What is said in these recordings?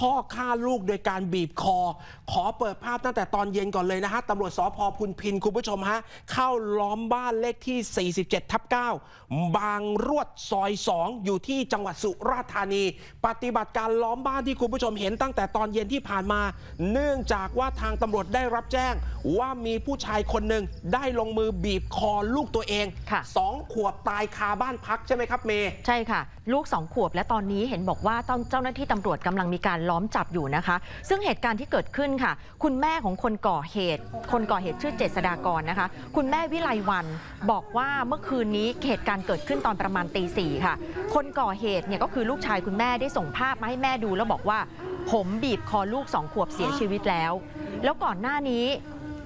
พ่อฆ่าลูกโดยการบีบคอ ขอเปิดภาพตั้งแต่ตอนเย็นก่อนเลยนะฮะตำรวจสพพุนพินคุณผู้ชมฮะ เข้าล้อมบ้านเลขที่ 47 ทับ 9 บางรวดซอย 2 อยู่ที่จังหวัดสุราษฎร์ธานี ปฏิบัติการล้อมบ้านที่คุณผู้ชมเห็นตั้งแต่ตอนเย็นที่ผ่านมา เนื่องจากว่าทางตำรวจได้รับแจ้ง ว่ามีผู้ชายคนหนึ่งได้ลงมือบีบคอลูกตัวเองค่ะสองขวบตายคาบ้านพักใช่ไหมครับเมย์ใช่ค่ะ ลูกสองขวบและตอนนี้เห็นบอกว่าต้องเจ้าหน้าที่ตำรวจกำลังมีการล้อมจับอยู่นะคะ ซึ่งเหตุการณ์ที่เกิดขึ้นค่ะ คุณแม่ของคนก่อเหตุ คนก่อเหตุชื่อเจษดากรนะคะ คุณแม่วิไลวันบอกว่าเมื่อคืนนี้เหตุการณ์เกิดขึ้นตอนประมาณตีสี่ค่ะ คนก่อเหตุเนี่ยก็คือลูกชายคุณแม่ได้ส่งภาพมาให้แม่ดูแล้วบอกว่า ผมบีบคอลูกสองขวบเสียชีวิตแล้ว แล้วก่อนหน้านี้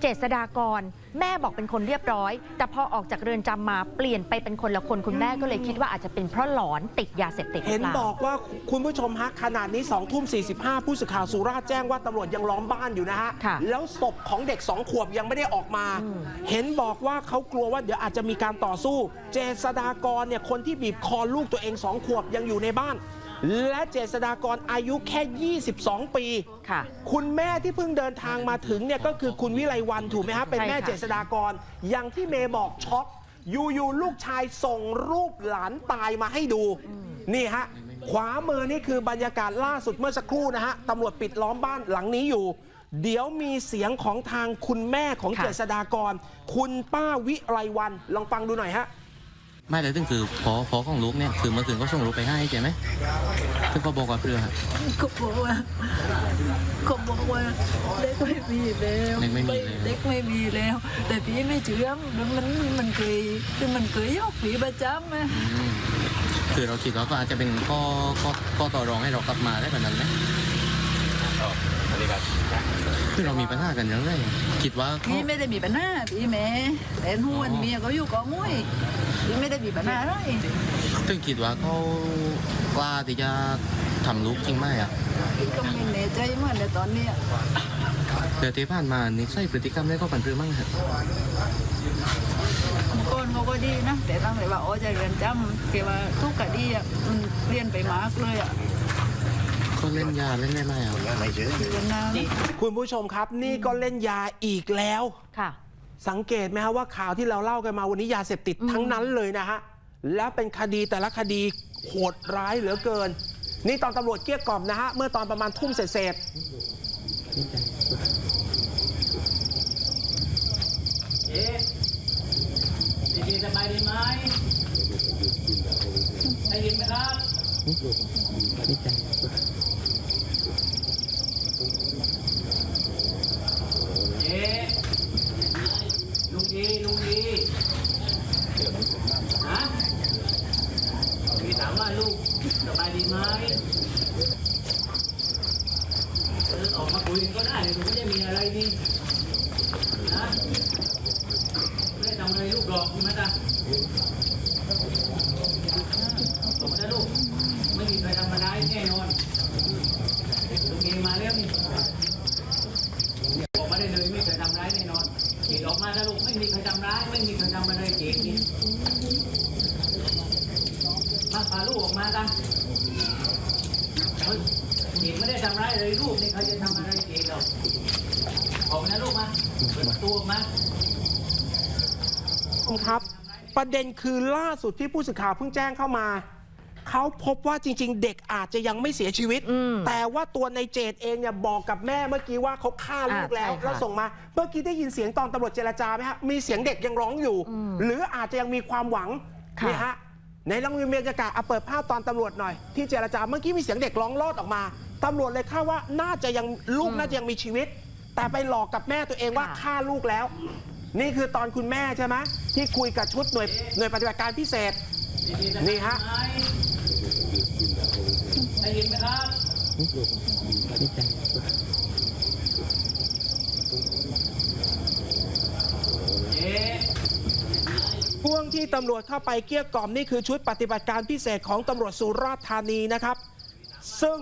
เจษดากร แม่บอกเป็นคนเรียบร้อย แต่พอออกจากเรือนจำมาเปลี่ยนไปเป็นคนละคนคุณแม่ก็เลยคิดว่าอาจจะเป็นเพราะหลอนติดยาเสพติดหรืเห็อนเปล่า บอกว่าคุณผู้ชมฮะขนาดนี้2ทุ่ม45 ผู้สื่อข่าวสุราษฎร์แจ้งว่าตำรวจยังล้อมบ้านอยู่นะฮะ ค่ะแล้วศพของเด็ก 2 ขวบยังไม่ได้ออกมา อืม เห็นบอกว่าเขากลัวว่าเดี๋ยวอาจจะมีการต่อสู้ เจษดากรเนี่ยคนที่บีบคอลูกตัวเอง 2 ขวบยังอยู่ในบ้าน และเจษดากรอายุแค่ 22 ปี ค่ะ คุณแม่ที่เพิ่งเดินทางมาถึงเนี่ยก็คือคุณวิไลวันถูกไหมฮะเป็นแม่ใช่ค่ะ เจษดากรอย่างที่เมย์บอกช็อกอยู่ๆลูกชายส่งรูปหลานตายมาให้ดู นี่ฮะ ขวามือนี่คือบรรยากาศล่าสุดเมื่อสักครู่นะฮะตำรวจปิดล้อมบ้านหลังนี้อยู่ เดี๋ยวมีเสียงของทางคุณแม่ของค่ะ เจษดากร คุณป้าวิไลวันลองฟังดูหน่อยฮะ ไม่แต่ถึงคือพอพอของลูกเนี่ยคือเมื่อคืนก็ส่งลูกไปให้ใช่ไหมซึ่งเขาบอกว่าเพื่อก็บอกว่าก็บอกว่าเด็กไม่มีแล้วเด็กไม่มีแล้วเด็กไม่มีแล้ว แต่พี่ไม่เชื่อมันมันมันเคยคือมันเคยยอกผีประจำอะอืมคือเราคิดว่าก็อาจจะเป็นข้อข้อข้อต่อรองให้เรากลับมาได้แบบนั้นไหม คือเรามีปัญหากันเรื่องอะไรคิดว่าเขาพี่ไม่ได้มีปัญหาพี่แม่แต่หวนเมียเขาอยู่กอมุ้ยพี่ไม่ได้มีปัญหาอะไรซึ่งคิดว่าเขากล้าที่จะทำลูกจริงไหมอะพี่ก็ไม่แน่ใจเหมือนในตอนเนี้ยแต่ที่ผ่านมานิสัยพฤติกรรมได้ก็ผันเปรือมั้งครับก่อนเขาก็ดีนะ แต่ตั้งแต่ว่าอ๋อใจเรือนจำแกว่าทุกคดีอะมันเปลี่ยนไปมากเลยอะ เขาเล่นยาเล่นได้ไหมอะคือกันนานคุณผู้ชมครับ นี่ก็เล่นยาอีกแล้ว ค่ะ สังเกตไหมฮะว่าข่าวที่เราเล่ากันมาวันนี้ยาเสพติดทั้งนั้นเลยนะฮะ และเป็นคดีแต่ละคดีโหดร้ายเหลือเกิน นี่ตอนตำรวจเกลี้ยกล่อมนะฮะ เมื่อตอนประมาณทุ่มเศษเอ๊ะดีๆสบายดีไหมได้ยินไหมครับเอ๊ะลุงดีลุงดีฮะพี่ถามว่าลูกสบายดีไหมเออออกมาคุยกันก็ได้หนูไม่ได้มีอะไรนี่นะ ไม่ได้ทำอะไรลูกหรอกใช่ไหมจ๊ะตกนะลูก ไม่มีใครทำอะไรายแน่นอนลูกเองมาแล้วนี่ บอกมาได้เลยไม่มีใครทำร้ายแน่นอนเก่งออกมาถ้าลูกไม่มีใครทำร้ายไม่มีใครทำอะไรเก่งนี่มาพาลูกออกมากันเฮ้ยเก่งไม่ได้ทำร้ายเลยลูกนี่ใครจะทำอะไรเก่งหรอก ออกมานะลูกมาเปิดประตูออกมาๆครับ ประเด็นคือล่าสุดที่ผู้สื่อข่าวเพิ่งแจ้งเข้ามา เขาพบว่าจริง ๆ เด็กอาจจะยังไม่เสียชีวิต อืมแต่ว่าตัวในเจดเองเนี่ยบอกกับแม่เมื่อกี้ว่าเขาฆ่าลูกแล้วอ่าใช่ค่ะแล้วส่งมา เมื่อกี้ได้ยินเสียงตอนตำรวจเจรจาไหมฮะมีเสียงเด็กยังร้องอยู่ อืมหรืออาจจะยังมีความหวังค่ะ นี่ฮะในลองมีบรรยากาศเอาเปิดภาพตอนตำรวจหน่อย ที่เจรจาเมื่อกี้มีเสียงเด็กร้องรอดออกมาตำรวจเลยคาดว่าน่าจะยังลูกน่าจะยังมีชีวิต แต่ไปหลอกกับแม่ตัวเองว่าฆ่าลูกแล้ว นี่คือตอนคุณแม่ใช่ไหมที่คุยกับชุดหน่วยหน่วยปฏิบัติการพิเศษ นี่ฮะได้ยินไหมครับเอ๊ะช่วงที่ตำรวจเข้าไปเกลี้ยกล่อมนี่คือชุดปฏิบัติการพิเศษของตำรวจสุราษฎร์ธานีนะครับ ซึ่ง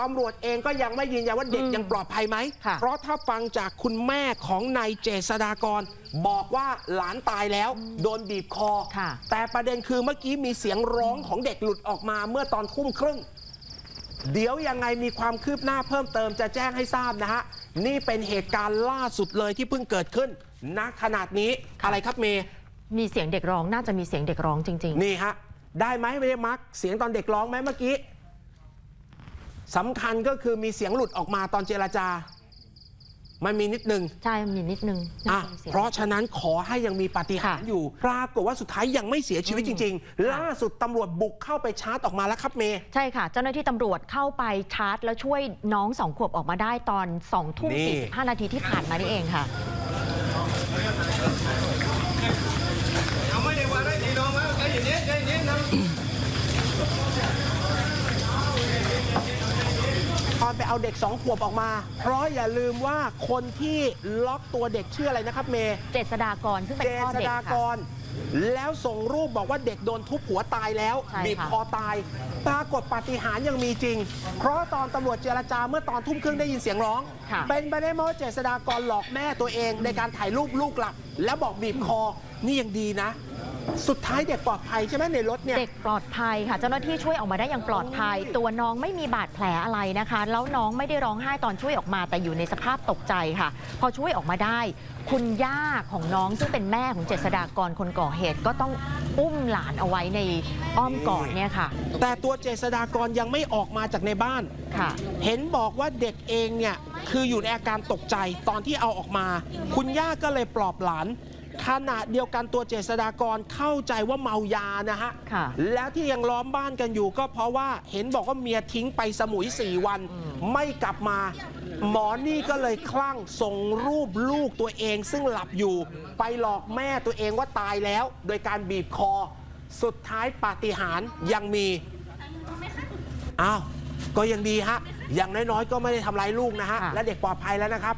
ตำรวจเองก็ยังไม่ยืนยันว่าเด็กอืมยังปลอดภัยไหมค่ะเพราะถ้าฟังจากคุณแม่ของนายเจษดากร บอกว่าหลานตายแล้ว โดนบีบคอค่ะแต่ประเด็นคือเมื่อกี้มีเสียงร้องของเด็กหลุดออกมาเมื่อตอนทุ่มครึ่ง เดี๋ยวยังไงมีความคืบหน้าเพิ่มเติมจะแจ้งให้ทราบนะฮะ นี่เป็นเหตุการณ์ล่าสุดเลยที่เพิ่งเกิดขึ้นณขนาดนี้อะไรครับเมย์มีเสียงเด็กร้องน่าจะมีเสียงเด็กร้องจริงนี่ฮะได้ไหมไม่ได้มักเสียงตอนเด็กร้องไหมเมื่อกี้ สำคัญก็คือมีเสียงหลุดออกมาตอนเจรจา มันมีนิดนึงๆใช่มีนิดนึงน่าอะจะมีสียงเพราะฉะนั้นขอให้ยังมีปาฏิหาริย์ค่ะอยู่ปรากฏว่าสุดท้ายยังไม่เสียชีวิตจริง ๆ ล่าสุดตำรวจบุกเข้าไปชาร์จออกมาแล้วครับเมย์ใช่ค่ะ เจ้าหน้าที่ตำรวจเข้าไปชาร์จ แล้วช่วยน้องสองขวบออกมาได้ตอน2ทุ่มนี่45นาทีที่ผ่านมานี่เองค่ะ ตอนไปเอาเด็กสองขวบออกมา เพราะอย่าลืมว่าคนที่ล็อกตัวเด็กชื่ออะไรนะครับเมย์เจษฎากรซึ่งเป็นเจพ่อษเด็กฎากค่ะรแล้วส่งรูปบอกว่าเด็กโดนทุบหัวตายแล้วใช่บีบค่ะ คอตาย ปรากฏปาฏิหาริย์ยังมีจริง เพราะตอนตำรวจเจรจาเมื่อตอนทุ่มครึ่งได้ยินเสียงร้อง ค่ะ เป็นไปได้ไหมว่าเจษฎากรหลอกแม่ตัวเองในการถ่ายรูปลูกหลับแล้วบอกบีบคอ นี่ยังดีนะ สุดท้ายเด็กปลอดภัยใช่ไหมในรถเนี่ย เด็กปลอดภัยค่ะเจ้าหน้าที่ช่วยออกมาได้อย่างปลอดภัย ตัวน้องไม่มีบาดแผลอะไรนะคะ แล้วน้องไม่ได้ร้องไห้ตอนช่วยออกมา แต่อยู่ในสภาพตกใจค่ะ พอช่วยออกมาได้ คุณย่าของน้องซึ่งเป็นแม่ของเจษฎากรคนก่อเหตุก็ต้องอุ้มหลานเอาไว้ในอ้อมกอดเนี่ยค่ะ แต่ตัวเจษฎากรยังไม่ออกมาจากในบ้าน ค่ะ เห็นบอกว่าเด็กเองเนี่ยคืออยู่ในอาการตกใจตอนที่เอาออกมา คุณย่าก็เลยปลอบหลาน ขณะเดียวกันตัวเจษฎากรเข้าใจว่าเมายานะฮะ ค่ะแล้วที่ยังล้อมบ้านกันอยู่ก็เพราะว่าเห็นบอกว่าเมียทิ้งไปสมุย 4 วัน ไม่กลับมา หมอนี่ก็เลยคลั่งส่งรูปลูกตัวเองซึ่งหลับอยู่ ไปหลอกแม่ตัวเองว่าตายแล้ว โดยการบีบคอ สุดท้ายปาฏิหาริย์ยังมีอ้าวก็ยังดีฮะอย่างน้อยๆ ก็ไม่ได้ทำร้ายลูกนะฮะ ค่ะ และเด็กปลอดภัยแล้วนะครับ